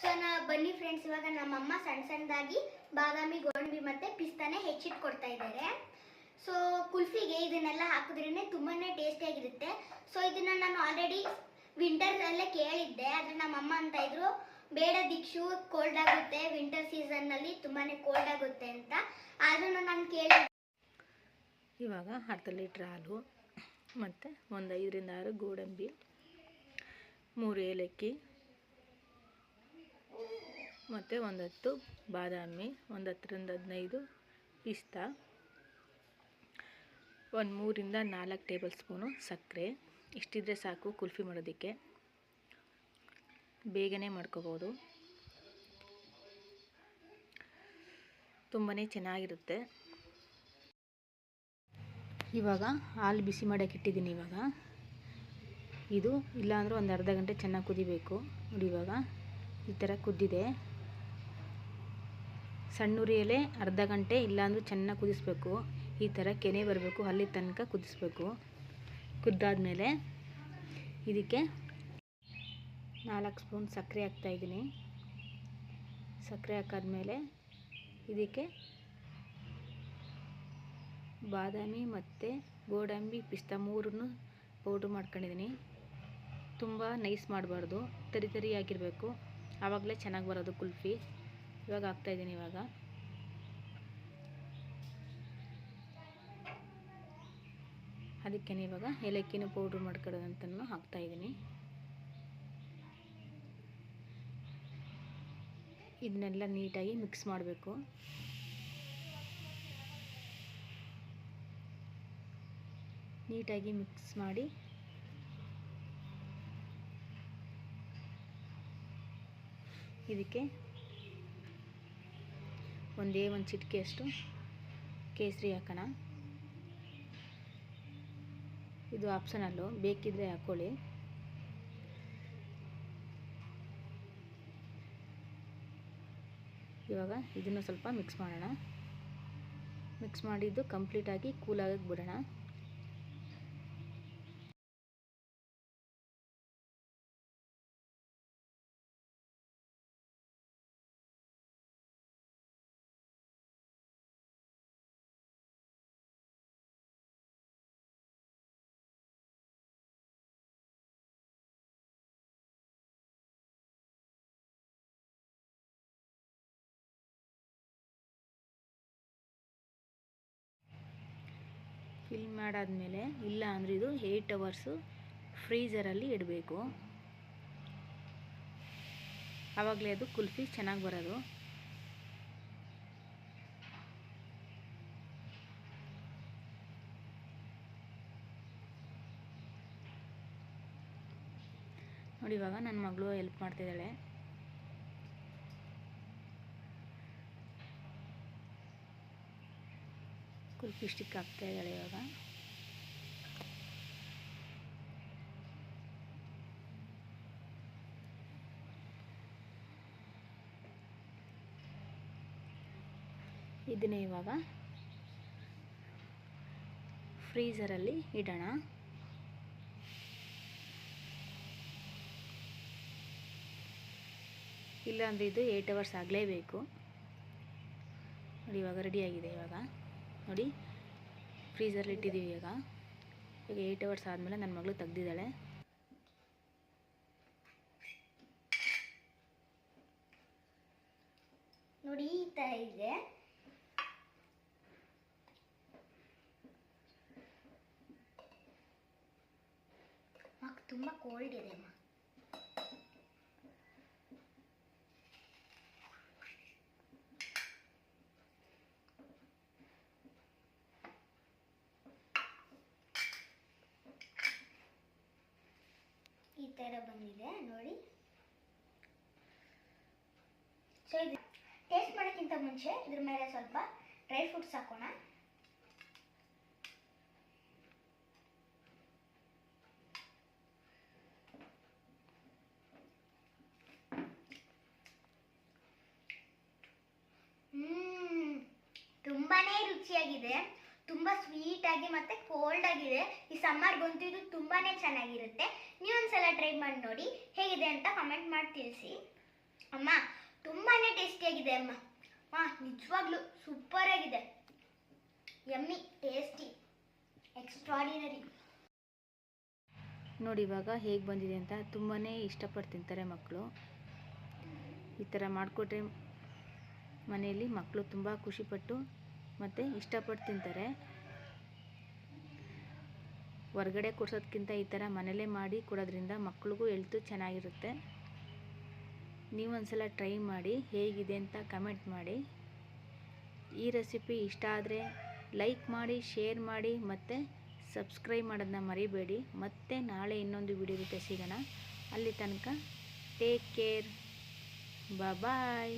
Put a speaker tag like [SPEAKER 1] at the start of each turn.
[SPEAKER 1] So ನಾ ಬನ್ನಿ friends ಇವಾಗ ನಮ್ಮಮ್ಮ ಸಣ್ಣ ಸಣ್ಣದಾಗಿ ಬಾದಾಮಿ, ಗೋಡಂಬಿ ಮತ್ತೆ ಪಿಸ್ತಾನೆ ಹೆಚ್ಚಿಟ್ಕೊಡ್ತಾ ಇದ್ದಾರೆ. ಸೊ ಕುಲ್ಫಿಗೆ ಇದನ್ನೆಲ್ಲ ಹಾಕಿದ್ರೇ ತುಂಬಾನೇ ಟೇಸ್ಟಿಯಾಗಿರುತ್ತೆ ಸೊ ಇದನ್ನ ನಾನು ಆಲ್ರೆಡಿ ವಿಂಟರ್ ಅಲ್ಲೇ ಕೇಳಿದ್ದೆ, ಆದ್ರೆ ನಮ್ಮಮ್ಮ ಅಂತ ಇದ್ರು, ಬೇಡ ದಿಕ್ಷು ಕೋಲ್ಡ್ ಆಗುತ್ತೆ ವಿಂಟರ್ ಸೀಸನ್ ತುಂಬಾ ಕೋಲ್ಡ್ ಆಗುತ್ತೆ ಅಂತ. ಆದ್ರೂ ನಾನು ಕೇಳಿ
[SPEAKER 2] ಇವಾಗ ಅರ್ಧ ಲೀಟ್ರ್ ಹಾಲು, ಮತ್ತು ಒಂದು ಐದರಿಂದ ಆರು ಗೋಡಂಬಿ, ಮೂರು ಏಲಕ್ಕಿ ಮತ್ತು ಒಂದು ಹತ್ತು ಬಾದಾಮಿ ಒಂದು ಹತ್ತರಿಂದ ಹದಿನೈದು ಪಿಸ್ತಾ, ಒಂದು ಮೂರಿಂದ ನಾಲ್ಕು ಟೇಬಲ್ ಸ್ಪೂನು ಸಕ್ಕರೆ. ಇಷ್ಟಿದ್ರೆ ಸಾಕು ಕುಲ್ಫಿ ಮಾಡೋದಕ್ಕೆ. ಬೇಗನೆ ಮಾಡ್ಕೋಬೋದು. ತುಂಬಾ ಚೆನ್ನಾಗಿರುತ್ತೆ. ಇವಾಗ ಹಾಲು ಬಿಸಿ ಮಾಡೋಕೆ ಇಟ್ಟಿದ್ದೀನಿ ಇವಾಗ. ಇದು ಇಲ್ಲಾಂದ್ರೆ ಒಂದು ಅರ್ಧ ಗಂಟೆ ಚೆನ್ನಾಗಿ ಕುದಿಬೇಕು. ನೋಡಿ ಇವಾಗ ಈ ಥರ ಕುದ್ದಿದೆ. ಸಣ್ಣ ಉರಿಯಲ್ಲೇ ಅರ್ಧ ಗಂಟೆ ಇಲ್ಲಾಂದ್ರೂ ಚೆನ್ನಾಗಿ ಕುದಿಸ್ಬೇಕು. ಈ ಥರ ಕೆನೆ ಬರಬೇಕು ಅಲ್ಲಿ ತನಕ ಕುದಿಸ್ಬೇಕು. ಕುದ್ದಾದ್ಮೇಲೆ ಇದಕ್ಕೆ ನಾಲ್ಕು ಸ್ಪೂನ್ ಸಕ್ಕರೆ ಹಾಕ್ತಾಯಿದ್ದೀನಿ ಸಕ್ಕರೆ ಹಾಕಾದ್ಮೇಲೆ ಇದಕ್ಕೆ ಬಾದಾಮಿ ಮತ್ತು ಗೋಡಂಬಿ ಪಿಸ್ತಾ ಮೂರನ್ನು ಪೌಡ್ರ್ ಮಾಡ್ಕೊಂಡಿದ್ದೀನಿ. ತುಂಬ ನೈಸ್ ಮಾಡಬಾರ್ದು, ತರಿ ತರಿಯಾಗಿರಬೇಕು ಆವಾಗಲೇ ಚೆನ್ನಾಗಿ ಬರೋದು ಕುಲ್ಫಿ. ಇವಾಗ ಹಾಕ್ತಾಯಿದ್ದೀನಿ ಇವಾಗ. ಅದಕ್ಕೆ ಇವಾಗ ಏಲಕ್ಕಿನ ಪೌಡ್ರ್ ಹಾಕ್ತಾ ಇದ್ದೀನಿ. ಇದನ್ನೆಲ್ಲ ನೀಟಾಗಿ ಮಿಕ್ಸ್ ಮಾಡಬೇಕು. ನೀಟಾಗಿ ಮಿಕ್ಸ್ ಮಾಡಿ ಇದಕ್ಕೆ ಒಂದೇ ಒಂದು ಚಿಟಿಕೆಯಷ್ಟು ಕೇಸರಿ ಹಾಕೋಣ. ಇದು ಆಪ್ಷನಲ್ಲು. ಬೇಕಿದ್ದರೆ ಹಾಕ್ಕೊಳ್ಳಿ ಇವಾಗ ಇದನ್ನು ಸ್ವಲ್ಪ ಮಿಕ್ಸ್ ಮಾಡೋಣ. ಮಿಕ್ಸ್ ಮಾಡಿದ್ದು ಕಂಪ್ಲೀಟಾಗಿ ಕೂಲಾಗಕ್ಕೆ ಬಿಡೋಣ. ಫಿಲ್ ಮಾಡಾದಮೇಲೆ ಇಲ್ಲ ಅಂದರೆ ಇದು ಏಯ್ಟ್ ಅವರ್ಸು ಫ್ರೀಜರಲ್ಲಿ ಇಡಬೇಕು. ಆವಾಗಲೇ ಅದು ಕುಲ್ಫಿ ಚೆನ್ನಾಗಿ ಬರೋದು. ನೋಡಿ ಇವಾಗ ನನ್ನ ಮಗಳು ಹೆಲ್ಪ್ ಮಾಡ್ತಿದ್ದಾಳೆ. ಕುಲ್ಫಿ ಸ್ಟಿಕ್ ಹಾಕ್ತಾ ಇದ್ದಾಳೆ ಇವಾಗ. ಇದನ್ನೇ ಇವಾಗ ಫ್ರೀಝರಲ್ಲಿ ಇಡೋಣ. ಇಲ್ಲಾಂದರೆ ಇದು ಏಯ್ಟ್ ಅವರ್ಸ್ ಆಗಲೇಬೇಕು. ನೋಡಿ ಇವಾಗ ರೆಡಿಯಾಗಿದೆ ಇವಾಗ. ನೋಡಿ ಫ್ರೀಝರಲ್ಲಿ ಇಟ್ಟಿದ್ದೀವಿ ಈಗ. ಈಗ ಏಯ್ಟ್ ಅವರ್ಸ್ ಆದಮೇಲೆ ನನ್ನ ಮಗಳು ತೆಗ್ದಿದ್ದಾಳೆ.
[SPEAKER 1] ನೋಡಿ, ಈ ಇದೆ. ಮಕ್ ತುಂಬಾ ಕೋಲ್ಡ್ ಇದೆ ಅಮ್ಮ ತರ ಬಂದಿದೆ, ನೋಡಿ. ಸೊ ಇದು ಟೇಸ್ಟ್ ಮಾಡೋಕ್ಕಿಂತ ಮುಂಚೆ ಇದ್ರ ಮೇಲೆ ಸ್ವಲ್ಪ ಡ್ರೈ ಫ್ರೂಟ್ಸ್ ಹಾಕೋಣ. ಹ್ಮ್ ತುಂಬಾನೇ ರುಚಿಯಾಗಿದೆ. ತುಂಬಾ ಸ್ವೀಟ್ ಆಗಿ ಮತ್ತೆ ಕೋಲ್ಡ್ ಆಗಿದೆ. ಈ ಸಮ್ಮರ್ ಇದು ತುಂಬಾನೇ ಚೆನ್ನಾಗಿರುತ್ತೆ. ನೀವೊಂದ್ಸಲ ಟ್ರೈ ಮಾಡಿ ನೋಡಿ ಹೇಗಿದೆ ಅಂತ ಕಮೆಂಟ್ ಮಾಡಿ ತಿಳಿಸಿ. ಅಮ್ಮ, ತುಂಬಾನೇ ಟೇಸ್ಟಿಯಾಗಿದೆ ಅಮ್ಮ. ಹಾ ನಿಜವಾಗ್ಲೂ ಸೂಪರ್ ಆಗಿದೆ. ಯಮ್ಮಿ ಟೇಸ್ಟಿ ಎಕ್ಸ್ಟ್ರಾಡಿನರಿ
[SPEAKER 2] ನೋಡಿ, ಇವಾಗ ಹೇಗೆ ಬಂದಿದೆ ಅಂತ ತುಂಬಾ ಇಷ್ಟಪಟ್ಟು ತಿಂತಾರೆ ಮಕ್ಕಳು ಈ ಥರ ಮಾಡಿಕೊಟ್ರೆ ಮನೆಯಲ್ಲಿ ಮಕ್ಕಳು ತುಂಬ ಖುಷಿಪಟ್ಟು ಮತ್ತು ಇಷ್ಟಪಟ್ಟು ತಿಂತಾರೆ. ಹೊರ್ಗಡೆ ಕೊಡ್ಸೋದಕ್ಕಿಂತ ಈ ಥರ ಮನೇಲೇ ಮಾಡಿ ಕೊಡೋದ್ರಿಂದ ಮಕ್ಳಿಗೂ ಹೆಲ್ತು ಚೆನ್ನಾಗಿರುತ್ತೆ. ನೀವೊಂದ್ಸಲ ಟ್ರೈ ಮಾಡಿ, ಹೇಗಿದೆ ಅಂತ ಕಮೆಂಟ್ ಮಾಡಿ. ಈ ರೆಸಿಪಿ ಇಷ್ಟ ಆದರೆ ಲೈಕ್ ಮಾಡಿ, ಶೇರ್ ಮಾಡಿ ಮತ್ತು ಸಬ್ಸ್ಕ್ರೈಬ್ ಮಾಡೋದನ್ನ ಮರಿಬೇಡಿ. ಮತ್ತೆ ನಾಳೆ ಇನ್ನೊಂದು ವಿಡಿಯೋ ಜೊತೆ ಸಿಗೋಣ. ಅಲ್ಲಿ ತನಕ ಟೇಕ್ ಕೇರ್ ಬಾಯ್